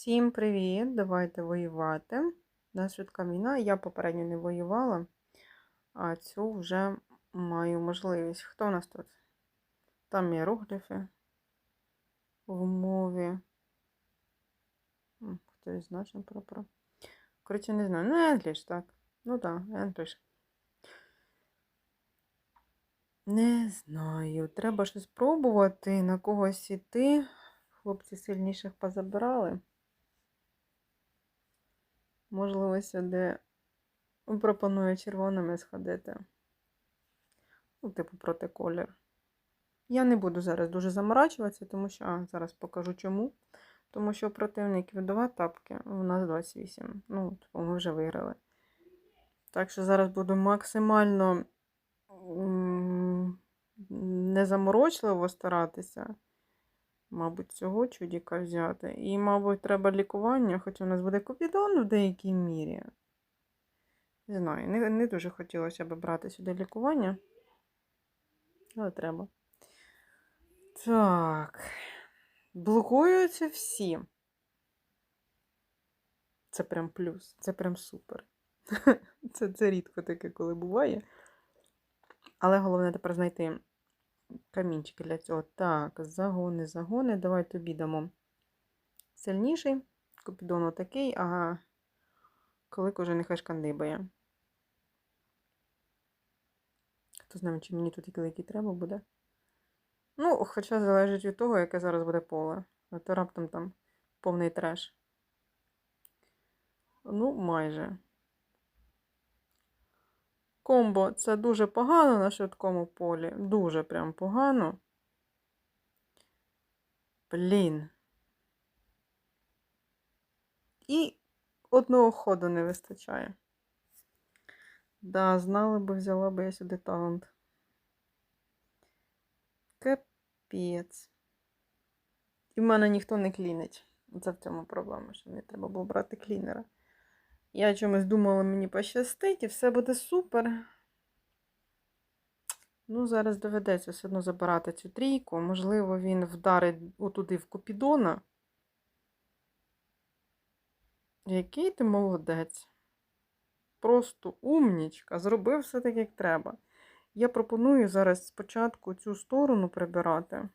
Всім привіт! Давайте воювати. У нас швидка війна. Я попередньо не воювала, а цю вже маю можливість. Хто у нас тут? Там іерогліфи в мові. Хтось значно прапора. Коротше, не знаю. Ну, English, так. Ну так, English. Не знаю. Треба щось пробувати, на когось іти. Хлопці сильніших позабирали. Можливо, сюди пропоную червоними сходити. Ну, типу, проти колір. Я не буду зараз дуже заморачуватися, тому що. А, зараз покажу чому. Тому що противників 2 тапки, у нас 28. Ну, типу, ми вже виграли. Так що зараз буду максимально м, незаморочливо старатися. Мабуть, цього чудіка взяти. І, мабуть, треба лікування, хоча у нас буде купідон в деякій мірі. Не знаю, не, не дуже хотілося б брати сюди лікування. Але треба. Так. Блокуються всі. Це прям плюс. Це прям супер. Це, це рідко таке, коли буває. Але головне тепер знайти камінчики для цього. Так, загони, загони. Давай тобі дамо сильніший. Купідон отакий, а клик уже нехай шкандибає. Хто знає, чи мені тут і клики треба буде. Ну, хоча залежить від того, яке зараз буде поле. А то раптом там повний треш. Ну, майже. Комбо це дуже погано на швидкому полі. Дуже прям погано. Блін. І одного ходу не вистачає. Да, знали би, взяла би я сюди талант. Капець. І в мене ніхто не клінить. Це в цьому проблема, що мені треба було брати клінера. Я чомусь думала, мені пощастить і все буде супер. Ну, зараз доведеться все одно забирати цю трійку. Можливо, він вдарить отуди в Купідона. Який ти молодець. Просто умнічка. Зробив все так, як треба. Я пропоную зараз спочатку цю сторону прибирати.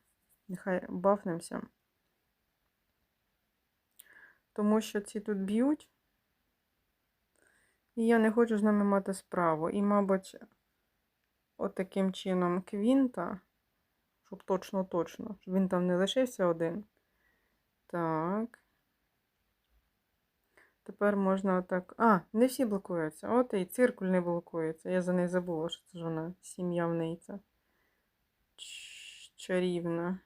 Нехай бафнемося. Тому що ці тут б'ють. І я не хочу з ними мати справу. І, мабуть, от чином квінта, щоб точно-точно, щоб він там не лишився один. Так. Тепер можна отак. А, не всі блокуються. От і циркуль не блокується. Я за неї забула, що це ж вона сім'я в неї. Чарівна.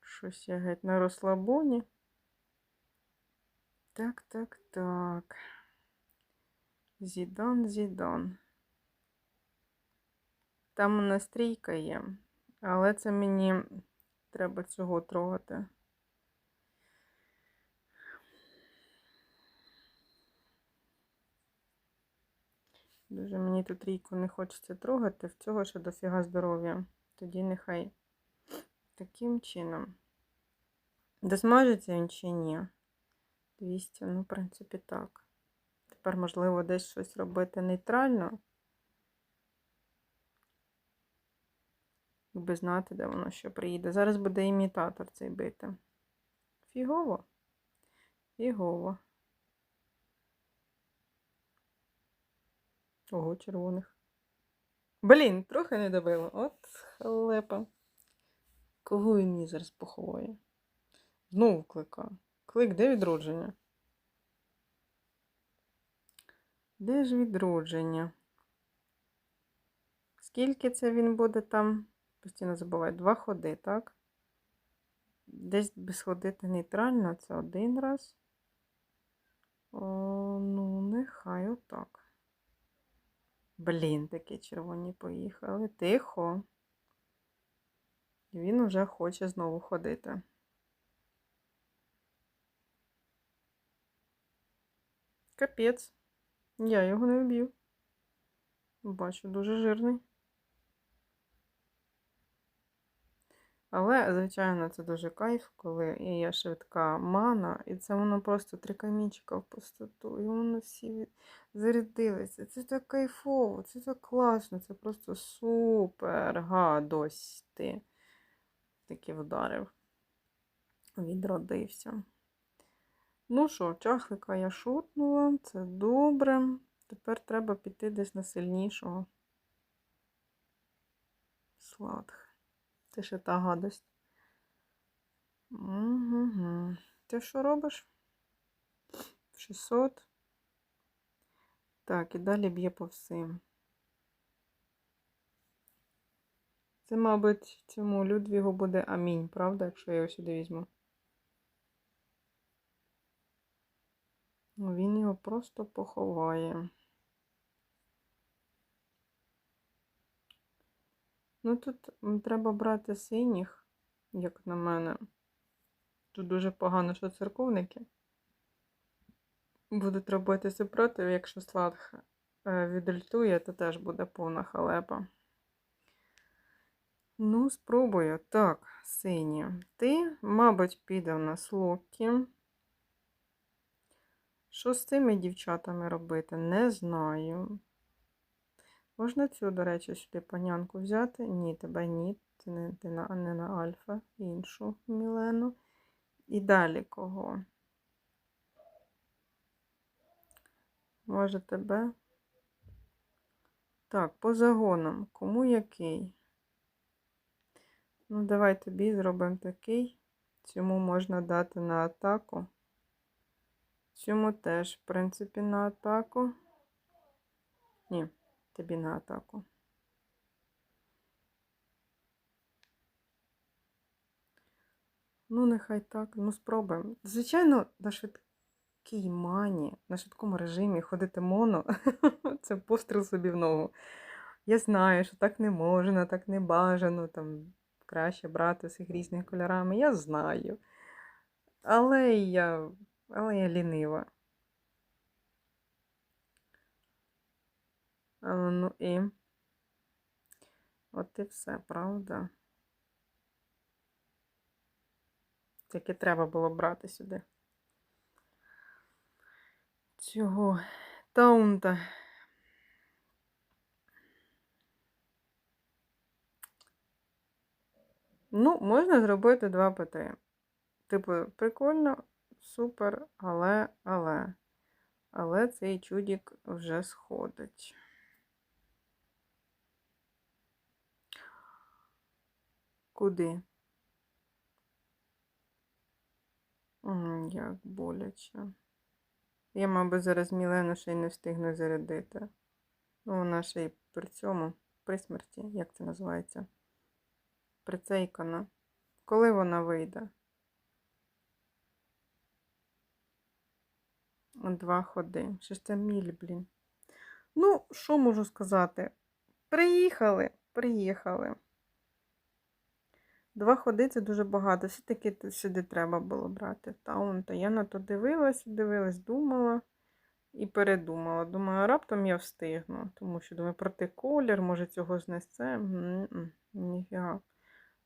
Щось я геть на розслабоні. Так, так, так. Зідан, зідан. Там у нас трійка є, але це мені треба цього трогати. Дуже мені тут трійку не хочеться трогати, в цього ще дофіга здоров'я. Тоді нехай таким чином. Досмажиться він чи ні? 200, ну, в принципі, так. Тепер, можливо, десь щось робити нейтрально. Якби знати, де воно що приїде. Зараз буде імітатор цей бити. Фігово. Фігово. Ого, червоних. Блін, трохи не добило. От халепа. Кого він мені зараз поховає? Знову клика. Клик, де відродження? Де ж відродження? Скільки це він буде там? Постійно забуваю. Два ходи, так? Десь би сходити нейтрально, це один раз. О, ну, нехай отак. Блін, такі червоні поїхали. Тихо. Він уже хоче знову ходити. Капець. Я його не вб'ю. Бачу, дуже жирний. Але, звичайно, це дуже кайф, коли є швидка мана, і це воно просто три камінчика в пустоту, і воно всі зарядилися. Це так кайфово, це так класно, це просто супер гадости. Таки вдарив. Відродився. Ну що, чахлика я шутнула, це добре. Тепер треба піти десь на сильнішого. Сладх. Це ще та гадость. Угу. Ти що робиш? 600. Так, і далі б'є по всім. Це, мабуть, цьому Людвігу буде амінь, правда, якщо я його сюди візьму. Він його просто поховає. Ну тут треба брати синіх, як на мене. Тут дуже погано, що церковники будуть робити супротив, якщо Сладх е, то теж буде повна халепа. Ну, спробую. Так, сині. Ти, мабуть, піде в нас Локі. Що з цими дівчатами робити? Не знаю. Можна цю, до речі, сюди панянку взяти? Ні, тебе ні. Ти не, ти на, не на Альфа, іншу Мілену. І далі кого? Може тебе? Так, по загонам. Кому який? Ну, давай тобі зробимо такий. Цьому можна дати на атаку. Цьому теж, в принципі, на атаку. Ні, тобі на атаку. Ну, нехай так. Ну, спробуємо. Звичайно, на швидкій мані, на швидкому режимі ходити моно це постріл собі в ногу. Я знаю, що так не можна, так не бажано, там краще брати всіх різних кольорами. Я знаю. Але я, але я лінива. Ну і от і все, правда? Тільки треба було брати сюди. Цього таунта. Ну, можна зробити два ПТ. Типу, прикольно, супер, але, але. Але цей чудік вже сходить. Куди? Як боляче. Я, мабуть, зараз Мілену ще й не встигну зарядити. Ну, вона ще й при цьому, при смерті, як це називається? Прицейкана. Коли вона вийде? Два ходи. Що ж це міль, блін. Ну, що можу сказати? Приїхали, приїхали. Два ходи це дуже багато. Все-таки сюди треба було брати таунта. Я на то дивилась, дивилась, думала і передумала. Думаю, раптом я встигну. Тому що думаю, проти колір, може цього знесе. Ніфіга.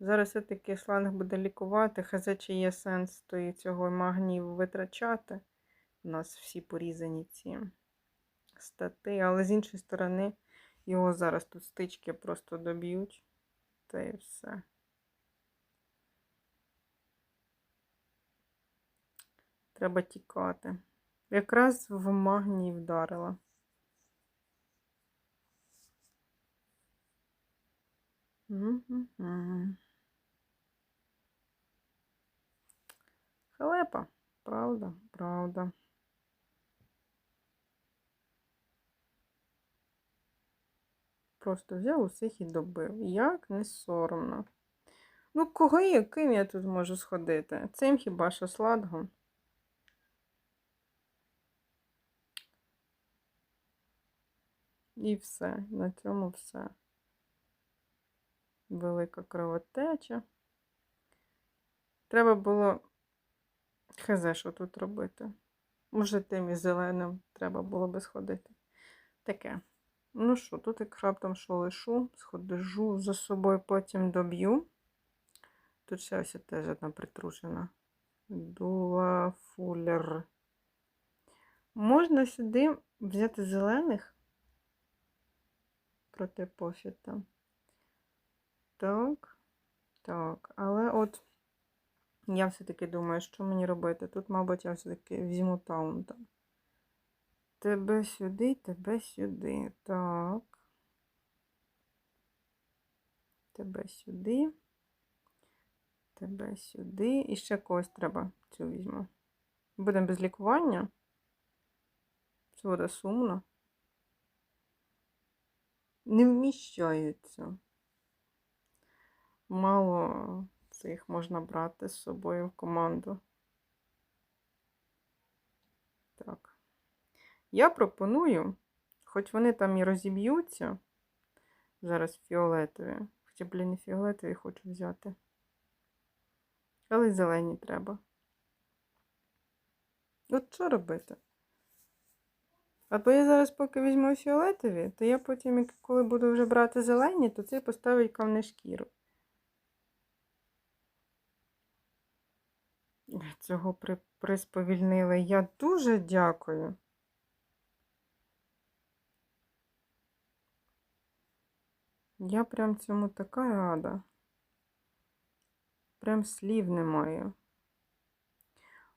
Зараз все-таки шланг буде лікувати. Хз, чи є сенс то і цього магнію витрачати. У нас всі порізані ці стати, але з іншої сторони, його зараз тут стички просто доб'ють. Та і все. Треба тікати. Якраз в магній вдарила. Халепа, правда, правда. Просто взяв усіх і добив. Як не соромно. Ну, кого і яким я тут можу сходити? Цим хіба що сладгом. І все. На цьому все. Велика кровотеча. Треба було хз, що тут робити. Може, тим і зеленим треба було би сходити. Таке. Ну що, тут як раптом що лишу, сходжу за собою, потім доб'ю. Тут ще ось теж одна притрушена. Дула фуллер. Можна сюди взяти зелених проти пофіта. Так. Так, але от я все-таки думаю, що мені робити. Тут, мабуть, я все-таки візьму таунта. Тебе сюди, тебе сюди. Так. Тебе сюди. Тебе сюди. І ще когось треба цю візьму. Будемо без лікування. Це буде сумно. Не вміщаються. Мало цих можна брати з собою в команду. Так. Я пропоную, хоч вони там і розіб'ються, зараз фіолетові. Хоча, блін, і фіолетові хочу взяти. Але зелені треба. От що робити? Або я зараз поки візьму фіолетові, то я потім, коли буду вже брати зелені, то це поставить камнешкіру. Цього при, присповільнили. Я дуже дякую. Я прям цьому така рада. Прям слів немає.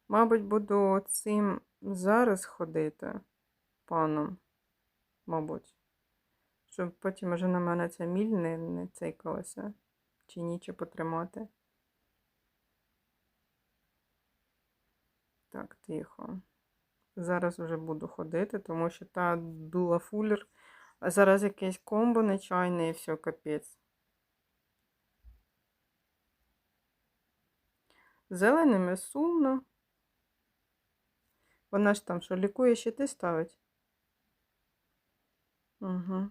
Мабуть, буду цим зараз ходити паном, мабуть. Щоб потім вже на мене ця міль не, не цейкалася. Чи ніче потримати. Так, тихо. Зараз вже буду ходити, тому що та дула фуллер. А зараз якесь комбо нечайне і все, капець. Зеленими сумно. Вона ж там що, лікує щити ставить? Угу.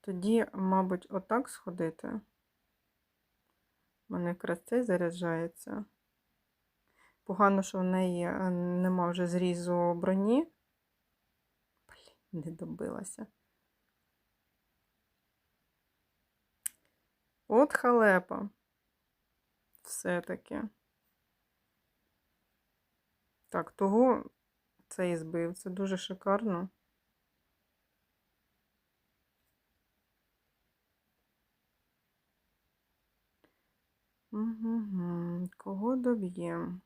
Тоді, мабуть, отак сходити. У мене якраз цей заряджається. Погано, що в неї е, нема вже зрізу броні. Не добилася. От халепа. Все-таки. Так, того цей збив. Це дуже шикарно. Угу. Кого доб'ємо?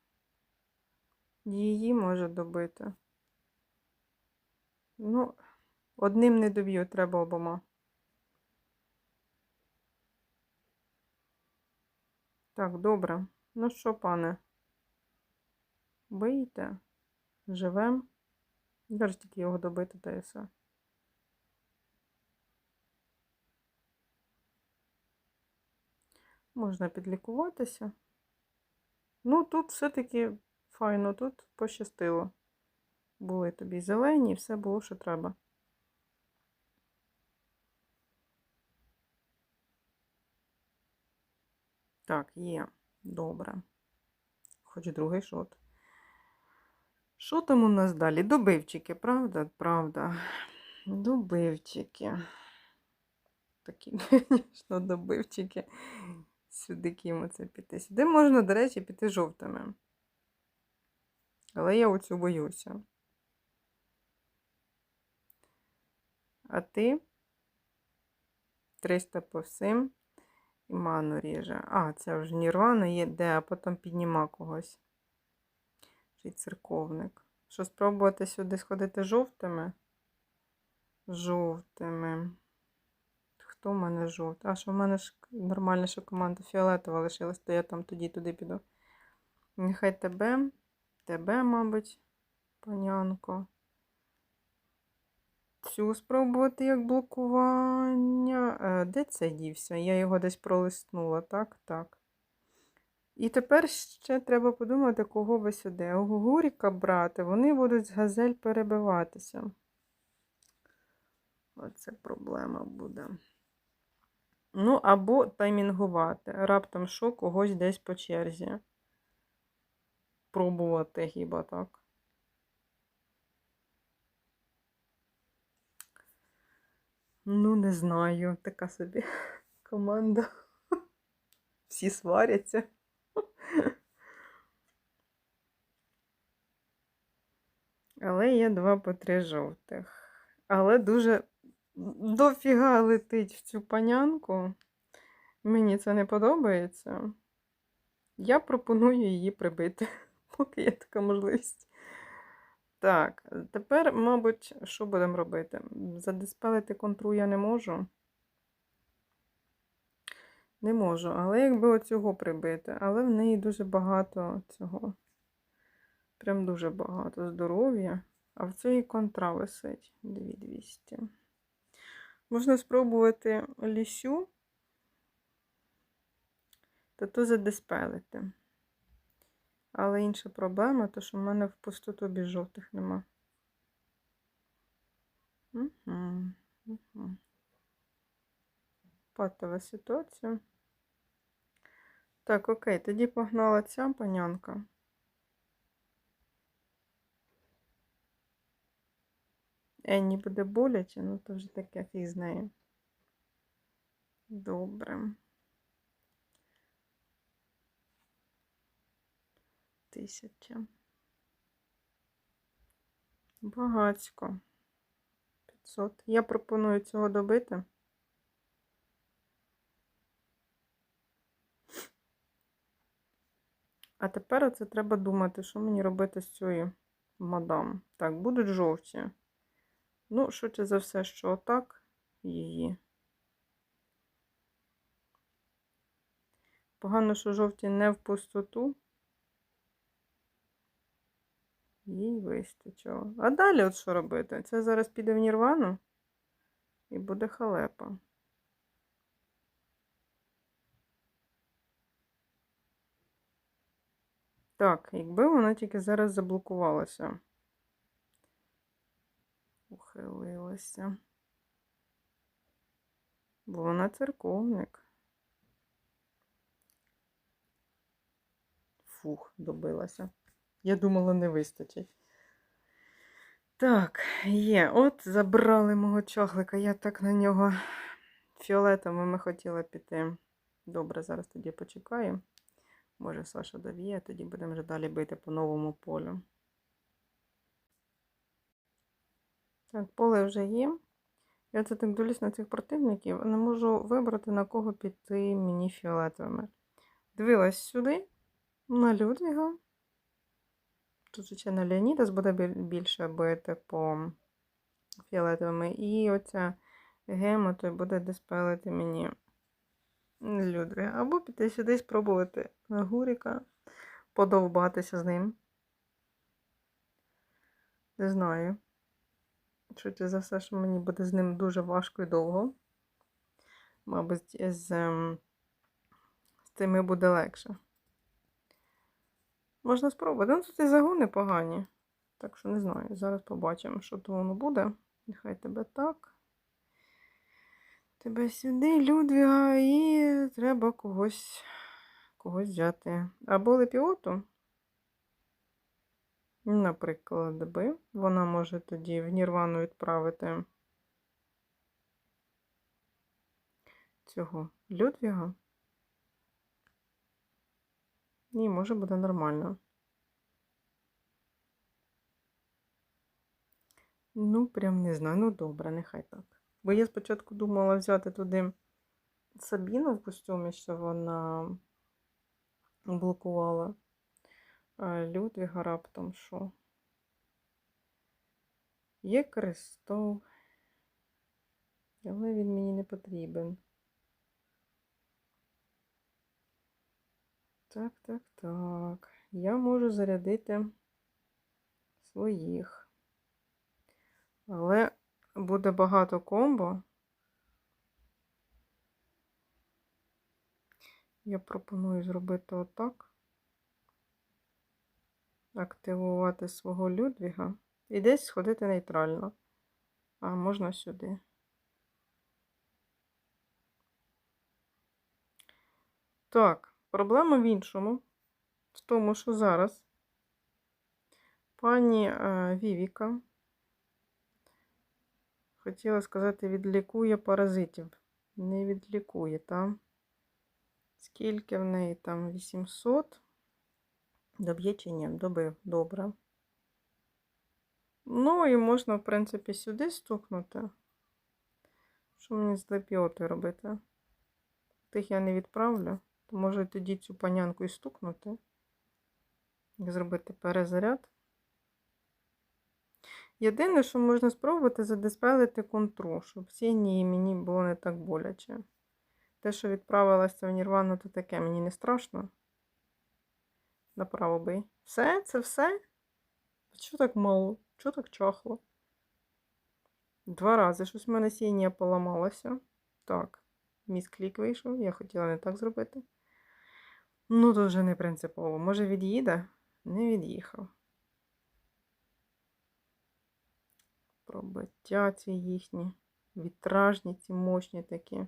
Її може добити. Ну, одним не доб'ю, треба обома. Так, добре. Ну що, пане? Бийте. Живем. Зараз тільки його добити та і все. Можна підлікуватися. Ну, тут все-таки файно, тут пощастило. Були тобі зелені, і все було, що треба. Так, є. Добре. Хоч другий шот. Що там у нас далі? Добивчики, правда? Правда. Добивчики. Такі, звісно, добивчики. Сюди кимо це піти. Сюди можна, до речі, піти жовтими. Але я оцю боюся. А ти 300 по всім і ману ріже. А, це вже Нірвана є, де, а потім підніма когось. Чи церковник. Що спробувати сюди сходити жовтими? Жовтими. Хто в мене жовтий? А, що в мене ж нормальна що команда фіолетова лишилась, то я там тоді туди піду. Нехай тебе, тебе, мабуть, панянко. Цю спробувати як блокування. Е, Де це дівся? Я його десь пролистнула, так? Так. І тепер ще треба подумати, кого ви сюди. Гуріка брати, вони будуть з газель перебиватися. Оце проблема буде. Ну, або таймінгувати. Раптом що когось десь по черзі. Пробувати хіба так. Ну, не знаю, така собі команда. Всі сваряться. Але є два по три жовтих. Але дуже дофіга летить в цю панянку. Мені це не подобається. Я пропоную її прибити, поки є така можливість. Так, тепер, мабуть, що будемо робити? Задиспелити контру я не можу. Не можу, але якби оцього прибити. Але в неї дуже багато цього. Прям дуже багато здоров'я. А в цій контра висить 2200. Можна спробувати лісю та то задиспелити. Але інша проблема, то що в мене в пустоту жовтих нема. Угу. Угу. Патова ситуація. Так, окей, тоді погнала ця панянка. Енні буде боляче, ну то вже таке фіг з нею. Добре. Тисяча. Багацько. 500. Я пропоную цього добити. А тепер оце треба думати, що мені робити з цією мадам. Так, будуть жовті. Ну, швидше за все, що отак її. Погано, що жовті не в пустоту. Їй вистачило. А далі от що робити? Це зараз піде в Нірвану і буде халепа. Так, якби вона тільки зараз заблокувалася. Ухилилася. Бо вона церковник. Фух, добилася. Я думала, не вистачить. Так, є. От забрали мого чахлика. Я так на нього фіолетовими хотіла піти. Добре, зараз тоді почекаю. Може, Саша довіє, тоді будемо вже далі бити по новому полю. Так, поле вже є. Я це так дивлюсь на цих противників, не можу вибрати, на кого піти мені фіолетовими. Дивилась сюди, на Людвіга. Тут, звичайно, Леонідас буде більше бити по фіолетовими. І оця гема то буде диспелити мені Людвіга. Або піти сюди спробувати на Гуріка, подовбатися з ним. Не знаю. Швидше за все, що мені буде з ним дуже важко і довго. Мабуть, з, ем, з цими буде легше. Можна спробувати. Ну, тут і загони погані. Так що не знаю. Зараз побачимо, що то воно буде. Нехай тебе так. Тебе сюди, Людвіга, і треба когось когось взяти. Або лепіоту. Наприклад, би. Вона може тоді в Нірвану відправити цього Людвіга. І може буде нормально. Ну, прям не знаю. Ну, добре, нехай так. Бо я спочатку думала взяти туди Сабіну в костюмі, що вона блокувала. Людвіга раптом що? Є крестов, але він мені не потрібен. Так, так, так. Я можу зарядити своїх. Але буде багато комбо. Я пропоную зробити отак. Активувати свого Людвіга і десь сходити нейтрально. А можна сюди. Так, проблема в іншому. В тому, що зараз пані е, Вівіка хотіла сказати, відлікує паразитів не відлікує, та? Скільки в неї там 800? Доб'є чи ні? Добив, добре. Ну, і можна, в принципі, сюди стукнути. Що мені з лепіотою робити? Тих я не відправлю, то може тоді цю панянку і стукнути. І зробити перезаряд. Єдине, що можна спробувати задиспелити контру, щоб синій мені було не так боляче. Те, що відправилася в Нірвану, то таке мені не страшно. Направо бий. Все? Це все? Чого так мало? Чого так чахло? Два рази щось в мене сінія поламалося. Так, міс-клік вийшов. Я хотіла не так зробити. Ну, то вже не принципово. Може, від'їде? Не від'їхав. Пробиття ці їхні. Вітражні, ці мощні такі.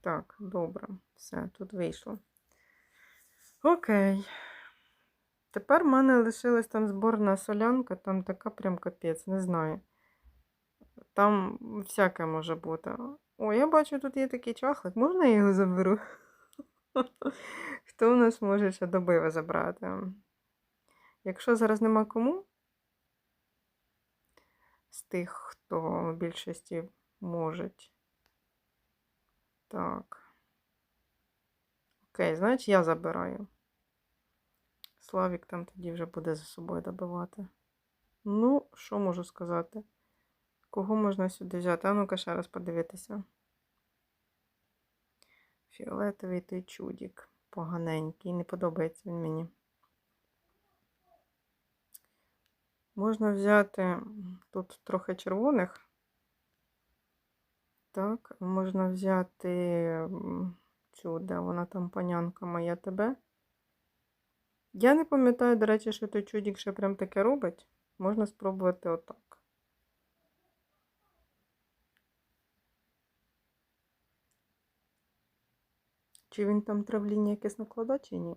Так, добре. Все, тут вийшло. Окей. Тепер в мене лишилась там зборна солянка, там така прям капець, не знаю. Там всяке може бути. О, я бачу, тут є такий чахлик. Можна я його заберу? Хто у нас може ще добиви забрати? Якщо зараз нема кому, з тих, хто в більшості можуть. Так. Окей, значить я забираю. Славік там тоді вже буде за собою добивати. Ну, що можу сказати? Кого можна сюди взяти? А ну-ка ще раз подивитися. Фіолетовий той чудік. Поганенький. Не подобається він мені. Можна взяти тут трохи червоних. Так, можна взяти цю, де вона там панянка моя тебе. Я не пам'ятаю, до речі, що той чудік ще прям таке робить. Можна спробувати отак. Чи він там травління якесь накладає, чи ні?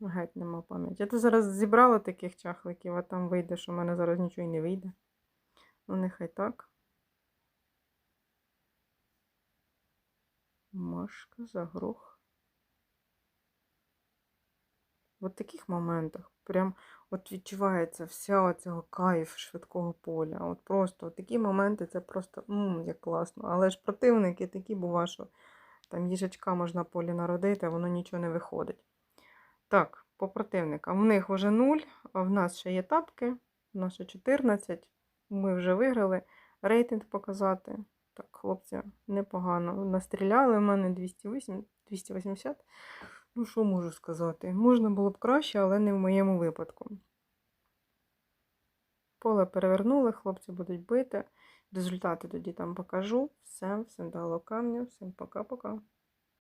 Геть нема пам'яті. Я тут зараз зібрала таких чахликів, а там вийде, що в мене зараз нічого і не вийде. Ну, нехай так. Машка, загрох. В от таких моментах прям от відчувається вся цього кайф швидкого поля. От просто от такі моменти це просто м, як класно. Але ж противники такі бува, що там їжачка можна полі народити, а воно нічого не виходить. Так, по противникам. В них вже 0, а в нас ще є тапки. У нас ще 14. Ми вже виграли. Рейтинг показати. Так, хлопці, непогано. Настріляли в мене 208, 280. Ну, що можу сказати? Можна було б краще, але не в моєму випадку. Поле перевернули, хлопці будуть бити. Результати тоді там покажу. Всем, всім дало камня, всім пока-пока.